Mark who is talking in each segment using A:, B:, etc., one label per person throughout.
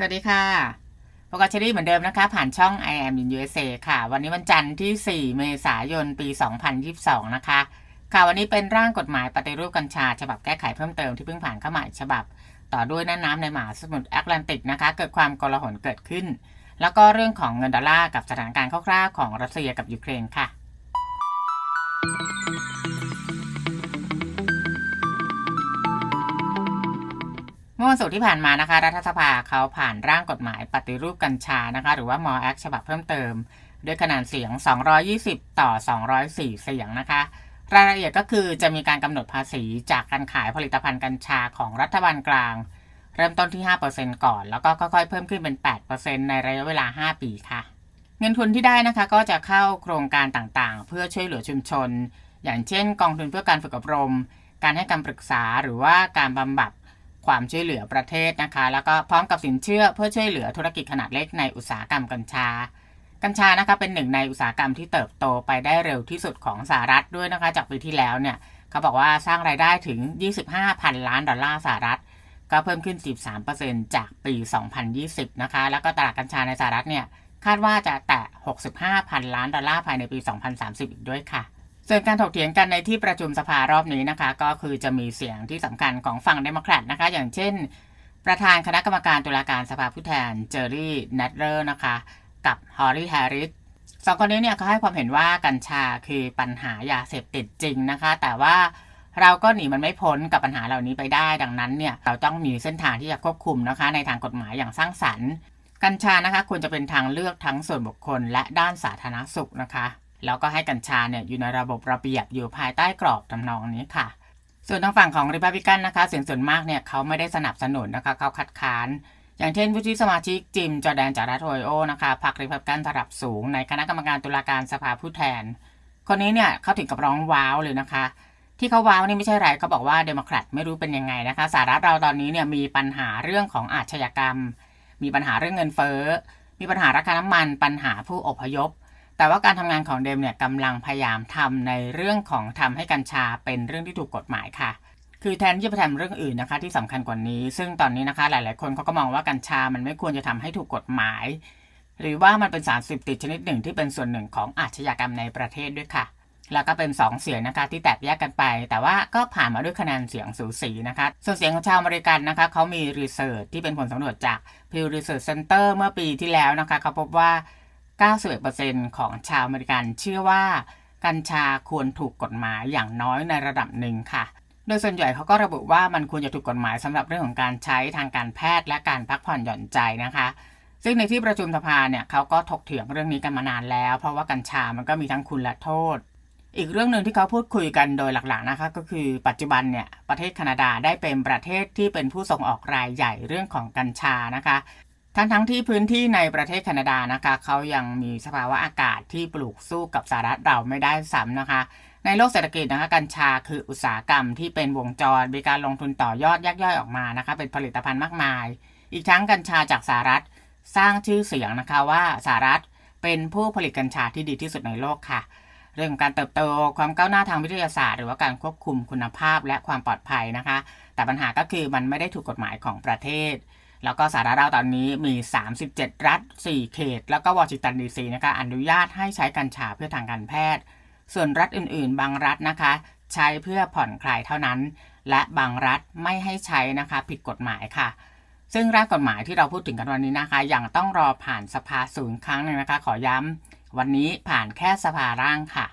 A: สวัสดีค่ะพบกับเชอรี่เหมือนเดิมนะคะ ผ่านช่อง I am in USA ค่ะ วันนี้วันจันทร์ที่ 4 เมษายน ปี 2022 นะคะ ค่ะ วันนี้เป็นร่างกฎหมายปฏิรูปกัญชา ฉบับแก้ไขเพิ่มเติมที่เพิ่งผ่านเข้ามาฉบับ ต่อด้วยน่านน้ำในมหาสมุทรแอตแลนติกนะคะ เกิดความกลาหลเกิดขึ้น แล้วก็เรื่องของเงินดอลลาร์กับสถานการณ์คร่าวๆของรัสเซียกับยูเครนค่ะ เมื่อวันศุกร์ที่ผ่านมานะคะ รัฐสภาเขาผ่านร่างกฎหมายปฏิรูปกัญชานะคะ หรือว่ามอแอคฉบับเพิ่มเติม ด้วยคะแนนเสียง 220 ต่อ 204 เสียงนะคะ รายละเอียดก็คือจะมีการกำหนดภาษีจากการขายผลิตภัณฑ์กัญชาของรัฐบาลกลาง เริ่มต้นที่ 5%ก่อน แล้วก็ค่อยๆ เพิ่มขึ้นเป็น 8%ในระยะเวลา 5 ปีค่ะ เงินทุนที่ได้นะคะก็จะเข้าโครงการต่างๆ เพื่อช่วยเหลือชุมชน อย่างเช่น กองทุนเพื่อการฝึกอบรม การให้คำปรึกษาหรือว่าการบำบัด ความช่วยเหลือประเทศนะคะ แล้วก็พร้อมกับสินเชื่อเพื่อช่วยเหลือธุรกิจขนาดเล็กในอุตสาหกรรมกัญชา กัญชานะคะเป็นหนึ่งในอุตสาหกรรมที่เติบโตไปได้เร็วที่สุดของสหรัฐด้วยนะคะจากปีที่แล้วเนี่ยเขาบอกว่าสร้างรายได้ถึง 25พันล้านดอลลาร์สหรัฐ ก็เพิ่มขึ้น 13%จากปี 2020 นะคะ แล้วก็ตลาดกัญชาในสหรัฐเนี่ยคาดว่าจะแตะ 65พันล้านดอลลาร์ภายในปี 2030 อีกด้วยค่ะ ส่วนการถกเถียงกันในที่ประชุมสภารอบนี้นะคะ ก็คือจะมีเสียงที่สำคัญของฝั่งเดโมแครตนะคะ อย่างเช่น ประธานคณะกรรมการตุลาการสภาผู้แทนเจอร์รี่เนตเลอร์นะคะ กับฮอร์รี่แฮริสสองคนนี้เนี่ยเขาให้ความเห็นว่ากัญชาคือปัญหายาเสพติดจริงนะคะ แต่ว่าเราก็หนีมันไม่พ้นกับปัญหาเหล่านี้ไปได้ ดังนั้นเนี่ยเราต้องมีเส้นทางที่จะควบคุมนะคะ ในทางกฎหมายอย่างสร้างสรรค์ กัญชานะคะควรจะเป็นทางเลือกทั้งส่วนบุคคลและด้านสาธารณสุขนะคะ แล้วก็ให้กัญชาเนี่ยอยู่ในระบบระเบียบอยู่ภายใต้กรอบทำนองนี้ค่ะ ส่วนทางฝั่งของริพับลิกันนะคะเสียงส่วนมากเนี่ยเขาไม่ได้สนับสนุนนะคะเขาคัดค้าน อย่างเช่นวุฒิสมาชิกจิมจอแดนจากรัฐโอไโอนะคะพรรคริพับลิกันระดับสูง ในคณะกรรมการตุลาการสภาผู้แทน คนนี้เนี่ยเขาถึงกับร้องว้าวเลยนะคะที่เขาว้าวนี่ไม่ใช่ไรเขาบอกว่าเดโมแครตไม่รู้เป็นยังไงนะคะสหรัฐเราตอนนี้เนี่ยมีปัญหาเรื่องของอาชญากรรม มีปัญหาเรื่องเงินเฟ้อ มีปัญหาราคาน้ำมัน ปัญหาผู้อพยพ แต่ว่าการทำงานของเดมเนี่ยกำลังพยายามทำในเรื่องของทำให้กัญชาเป็นเรื่องที่ถูกกฎหมายค่ะ คือแทนที่จะไปทำเรื่องอื่นนะคะ ที่สำคัญกว่านี้ ซึ่งตอนนี้นะคะหลาย ๆ คนเขาก็มองว่ากัญชามันไม่ควรจะทำให้ถูกกฎหมาย หรือว่ามันเป็นสารเสพติดชนิดหนึ่งที่เป็นส่วนหนึ่งของอาชญากรรมในประเทศด้วยค่ะ แล้วก็เป็นสองเสียงนะคะที่แตกแยกกันไป แต่ว่าก็ผ่านมาด้วยคะแนนเสียงสูสีนะคะ ส่วนเสียงของชาวอเมริกันนะคะเขามีรีเสิร์ชที่เป็นผลสำรวจจาก Pew Research Center เมื่อปีที่แล้วนะคะเขาพบว่า 91%ของชาวอเมริกันเชื่อว่ากัญชาควรถูกกฎหมายอย่างน้อยในระดับหนึ่งค่ะ โดยส่วนใหญ่เขาก็ระบุว่ามันควรจะถูกกฎหมายสำหรับเรื่องของการใช้ทางการแพทย์และการพักผ่อนหย่อนใจนะคะ ซึ่งในที่ประชุมสภาเนี่ยเขาก็ถกเถียงเรื่องนี้กันมานานแล้ว เพราะว่ากัญชามันก็มีทั้งคุณและโทษ อีกเรื่องหนึ่งที่เขาพูดคุยกันโดยหลักๆนะคะ ก็คือปัจจุบันเนี่ยประเทศแคนาดาได้เป็นประเทศที่เป็นผู้ส่งออกรายใหญ่เรื่องของกัญชานะคะ ทั้งทั้งที่พื้นที่ในประเทศแคนาดานะคะเขายังมีสภาวะอากาศที่ปลูกสู้กับสหรัฐเราไม่ได้ซ้ำนะคะ ในโลกเศรษฐกิจนะคะกัญชาคืออุตสาหกรรมที่เป็นวงจรมีการลงทุนต่อยอดยักย่อยออกมานะคะเป็นผลิตภัณฑ์มากมาย อีกทั้งกัญชาจากสหรัฐสร้างชื่อเสียงนะคะว่าสหรัฐเป็นผู้ผลิตกัญชาที่ดีที่สุดในโลกค่ะ เรื่องการเติบโตความก้าวหน้าทางวิทยาศาสตร์ หรือว่าการควบคุมคุณภาพและความปลอดภัยนะคะ แต่ปัญหาก็คือมันไม่ได้ถูกกฎหมายของประเทศ แล้วก็สหรัฐเราตอนนี้มี 37 รัฐ 4 เขต แล้วก็วอชิงตันดีซีนะคะอนุญาตให้ใช้กัญชาเพื่อทางการแพทย์ ส่วนรัฐอื่นๆ บางรัฐนะคะ ใช้เพื่อผ่อนคลายเท่านั้น และบางรัฐไม่ให้ใช้นะคะผิดกฎหมายค่ะ ซึ่งร่างกฎหมายที่เราพูดถึงกันวันนี้นะคะยังต้องรอผ่านสภาสูงครั้งหนึ่งนะคะ ขอย้ำวันนี้ผ่านแค่สภาร่างค่ะ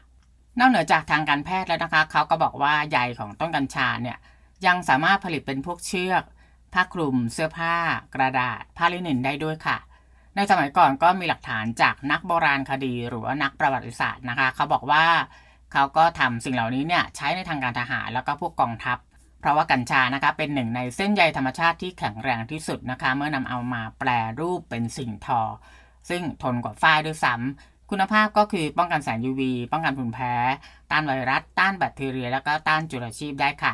A: นอกเหนือจากทางการแพทย์แล้วนะคะเขาก็บอกว่าใยของต้นกัญชาเนี่ยยังสามารถผลิตเป็นพวกเชือก ผ้าคลุม เสื้อผ้า กระดาษ ผ้าลินินได้ด้วยค่ะ ในสมัยก่อนก็มีหลักฐานจากนักโบราณคดี หรือว่านักประวัติศาสตร์นะคะ เขาบอกว่าเขาก็ทำสิ่งเหล่านี้เนี่ยใช้ในทางการทหารแล้วก็พวกกองทัพ เพราะว่ากัญชานะคะเป็นหนึ่งในเส้นใยธรรมชาติที่แข็งแรงที่สุดนะคะ เมื่อนำเอามาแปลรูปเป็นสิ่งทอ ซึ่งทนกว่าฝ้ายด้วยซ้ำคุณภาพก็คือป้องกันแสง UV ป้องกันฝุ่นแพ้ ต้านไวรัส ต้านแบคทีเรีย แล้วก็ต้านจุลชีพได้ค่ะ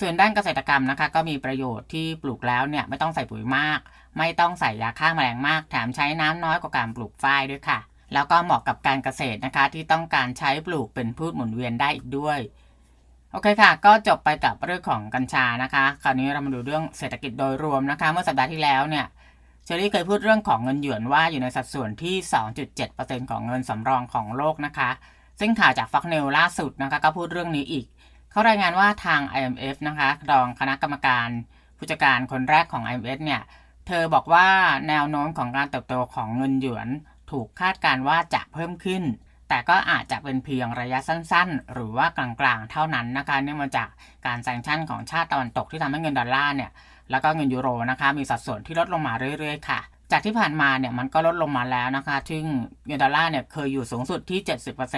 A: ส่วนด้านเกษตรกรรมนะคะ ก็มีประโยชน์ที่ปลูกแล้วเนี่ยไม่ต้องใส่ปุ๋ยมาก ไม่ต้องใส่ยาฆ่าแมลงมาก แถมใช้น้ำน้อยกว่าการปลูกฝ้ายด้วยค่ะ แล้วก็เหมาะกับการเกษตรนะคะ ที่ต้องการใช้ปลูกเป็นพืชหมุนเวียนได้อีกด้วยโอเคค่ะ ก็จบไปกับเรื่องของกัญชานะคะ คราวนี้เรามาดูเรื่องเศรษฐกิจโดยรวมนะคะ เมื่อสัปดาห์ที่แล้วเนี่ยเชอรี่เคยพูดเรื่องของเงินหยวนว่าอยู่ในสัดส่วนที่ 2.7%ของเงินสำรองของโลกนะคะ ซึ่งข่าวจากฟักเนลล่าสุดนะคะก็พูดเรื่องนี้อีก เขารายงานว่าทาง IMF นะคะรองคณะกรรมการผู้จัดการคนแรกของ IMF เนี่ย เธอบอกว่าแนวโน้มของการเติบโตของเงินหยวน ถูกคาดการณ์ว่าจะเพิ่มขึ้น แต่ก็อาจจะเป็นเพียงระยะสั้นๆ หรือว่ากลางๆ เท่านั้นนะคะเนื่องมาจากการแซงชั่นของชาติตะวันตกที่ทำให้เงินดอลลาร์เนี่ยแล้วก็เงินยูโรนะคะมีสัดส่วนที่ลดลงมาเรื่อยๆ ค่ะ จากที่ผ่านมาเนี่ยมันก็ลดลงมาแล้วนะคะ ซึ่งเงินดอลลาร์เนี่ยเคยอยู่สูงสุดที่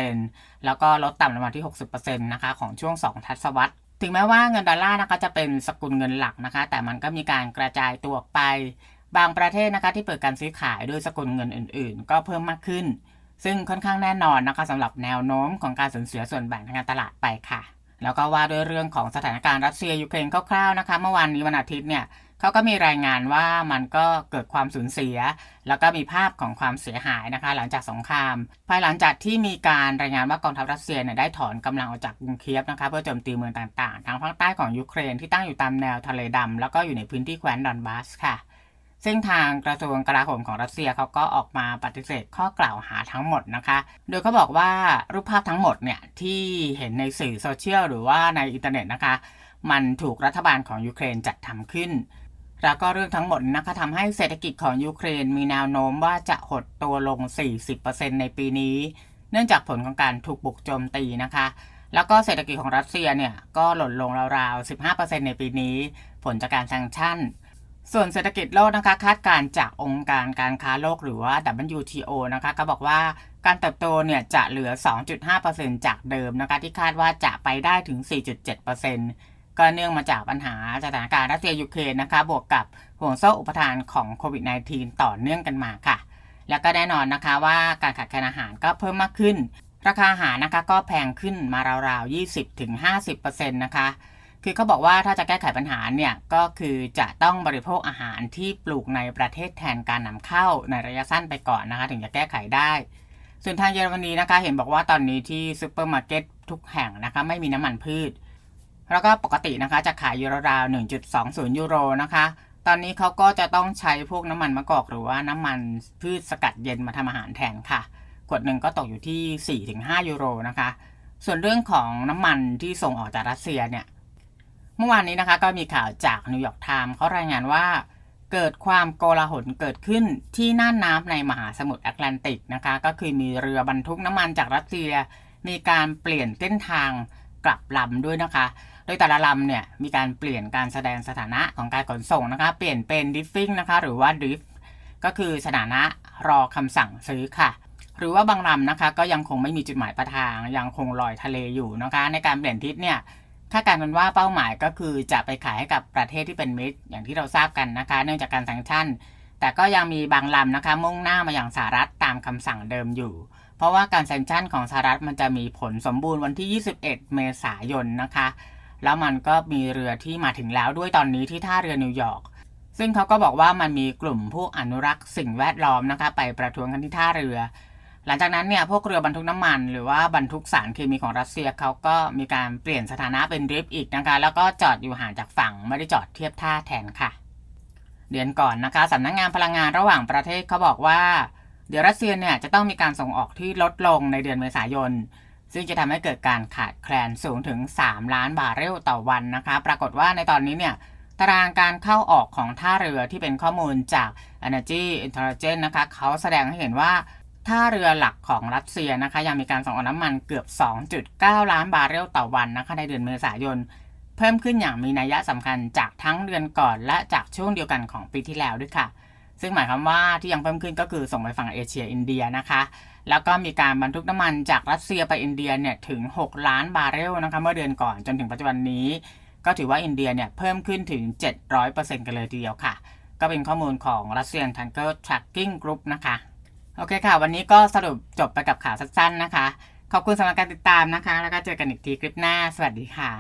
A: 70%แล้วก็ลดต่ำลงมาที่ 60%นะคะของช่วง 2 ทศวรรษ ถึงแม้ว่าเงินดอลลาร์นะคะจะเป็นสกุลเงินหลักนะคะ แต่มันก็มีการกระจายตัวไป บางประเทศนะคะที่เปิดการซื้อขายด้วยสกุลเงินอื่น ๆ ก็เพิ่มมากขึ้น ซึ่งค่อนข้างแน่นอนนะคะสำหรับแนวโน้มของการสูญเสียส่วนแบ่งทางการตลาดไปค่ะแล้วก็ว่าด้วยเรื่องของสถานการณ์รัสเซียยูเครนคร่าวๆนะคะ เมื่อวานนี้วันอาทิตย์เนี่ย เขาก็มีรายงานว่ามันก็เกิดความสูญเสีย แล้วก็มีภาพของความเสียหายนะคะ หลังจากสงคราม ภายหลังจากที่มีการรายงานว่ากองทัพรัสเซียเนี่ยได้ถอนกำลังออกจากกรุงเคียฟนะคะเพื่อโจมตีเมืองต่างๆ ทางภาคใต้ของยูเครนที่ตั้งอยู่ตามแนวทะเลดำแล้วก็อยู่ในพื้นที่แคว้นดอนบาสค่ะซึ่งทางกระทรวงกลาโหมของรัสเซียเขาก็ออกมาปฏิเสธข้อกล่าวหาทั้งหมดนะคะ โดยเขาบอกว่ารูปภาพทั้งหมดเนี่ยที่เห็นในสื่อโซเชียลหรือว่าในอินเทอร์เน็ตนะคะ มันถูกรัฐบาลของยูเครนจัดทำขึ้น แล้วก็เรื่องทั้งหมดนะคะทำให้เศรษฐกิจของยูเครนมีแนวโน้มว่าจะหดตัวลง 40%ในปีนี้ เนื่องจากผลของการถูกบุกโจมตีนะคะ แล้วก็เศรษฐกิจของรัสเซียเนี่ยก็หล่นลงราวๆ 15%ในปีนี้ ผลจากการแซงชั่น ส่วนเศรษฐกิจโลกนะคะคาดการจากองค์การการค้าโลกหรือว่า WTO นะคะก็บอกว่าการเติบโตเนี่ยจะเหลือ 2.5%จากเดิมนะคะที่คาดว่าจะไปได้ถึง 4.7% ก็เนื่องมาจากปัญหาสถานการณ์รัสเซียยูเครนนะคะบวกกับห่วงโซ่อุปทานของโควิด -19 ต่อเนื่องกันมาค่ะ แล้วก็แน่นอนนะคะว่าการขาดแคลนอาหารก็เพิ่มมากขึ้น ราคาอาหารนะคะก็แพงขึ้นมาราวๆ 20-50%นะคะคือเขาบอกว่าถ้าจะแก้ไขปัญหาเนี่ยก็คือจะต้องบริโภคอาหารที่ปลูกในประเทศแทนการนำเข้าในระยะสั้นไปก่อนนะคะถึงจะแก้ไขได้ ส่วนทางเยอรมนีนะคะเห็นบอกว่าตอนนี้ที่ซูเปอร์มาร์เก็ตทุกแห่งนะคะไม่มีน้ำมันพืช แล้วก็ปกตินะคะจะขายอยู่ราวๆ1.20 ยูโรนะคะ ตอนนี้เขาก็จะต้องใช้พวกน้ำมันมะกอกหรือว่าน้ำมันพืชสกัดเย็นมาทำอาหารแทนค่ะขวดหนึ่งก็ตกอยู่ที่ 4-5 ยูโรนะคะ ส่วนเรื่องของน้ำมันที่ส่งออกจากรัสเซียเนี่ย เมื่อวานนี้นะคะก็มีข่าวจากนิวยอร์กไทม์เขารายงานว่าเกิดความโกลาหลเกิดขึ้นที่น่านน้ำในมหาสมุทรแอตแลนติกนะคะ ก็คือมีเรือบรรทุกน้ำมันจากรัสเซีย มีการเปลี่ยนเส้นทาง กลับลำด้วยนะคะ โดยแต่ละลำเนี่ยมีการเปลี่ยนการแสดงสถานะของการขนส่งนะคะ เปลี่ยนเป็นดิฟฟิงนะคะหรือว่าดิฟก็คือสถานะรอคำสั่งซื้อค่ะ หรือว่าบางลำนะคะก็ยังคงไม่มีจุดหมายปลายทาง ยังคงลอยทะเลอยู่นะคะ ในการเปลี่ยนทิศเนี่ยคาการณ์กันว่าเป้าหมายก็คือจะไปขายให้กับประเทศที่เป็นมิตร อย่างที่เราทราบกันนะคะ เนื่องจากการแซงชั่น แต่ก็ยังมีบางลำนะคะ มุ่งหน้ามาอย่างสหรัฐตามคำสั่งเดิมอยู่ เพราะว่าการแซงชั่นของสหรัฐมันจะมีผลสมบูรณ์วันที่ 21 เมษายนนะคะ แล้วมันก็มีเรือที่มาถึงแล้วด้วยตอนนี้ที่ท่าเรือนิวยอร์กซึ่งเขาก็บอกว่ามันมีกลุ่มผู้อนุรักษ์สิ่งแวดล้อมนะคะ ไปประท้วงกันที่ท่าเรือ หลังจากนั้นเนี่ยพวกเรือบรรทุกน้ำมัน หรือว่าบรรทุกสารเคมีของรัสเซียเขาก็มีการเปลี่ยนสถานะเป็นดริฟต์อีกนะคะ แล้วก็จอดอยู่ห่างจากฝั่งไม่ได้จอดเทียบท่าแทนค่ะ เดือนก่อนนะคะสำนักงงานพลังงานระหว่างประเทศเขาบอกว่า เดี๋ยวรัสเซียเนี่ยจะต้องมีการส่งออกที่ลดลงในเดือนเมษายน ซึ่งจะทำให้เกิดการขาดแคลนสูงถึง 3 ล้านบาร์เรลต่อวันนะคะ ปรากฏว่าในตอนนี้เนี่ยตารางการเข้าออกของท่าเรือที่เป็นข้อมูลจาก Energy Intelligence นะคะเขาแสดงให้เห็นว่าท่าเรือหลักของรัสเซียนะคะยังมีการส่งออกน้ำมันเกือบ 2.9 ล้านบาร์เรลต่อวันนะคะในเดือนเมษายน เพิ่มขึ้นอย่างมีนัยสำคัญจากทั้งเดือนก่อนและจากช่วงเดียวกันของปีที่แล้วด้วยค่ะ ซึ่งหมายความว่าที่ยังเพิ่มขึ้นก็คือส่งไปฝั่งเอเชียอินเดียนะคะ แล้วก็มีการบรรทุกน้ำมันจากรัสเซียไปอินเดียเนี่ยถึง 6 ล้านบาร์เรลนะคะเมื่อเดือนก่อนจนถึงปัจจุบันนี้ ก็ถือว่าอินเดียเนี่ยเพิ่มขึ้นถึง 700%กันเลยทีเดียวค่ะ ก็เป็นข้อมูลของ Russian Tanker Tracking Group นะคะ โอเคค่ะ วันนี้ก็สรุปจบไปกับข่าวสั้นๆนะคะ ขอบคุณสำหรับการติดตามนะคะ แล้วก็เจอกันอีกทีคลิปหน้า สวัสดีค่ะ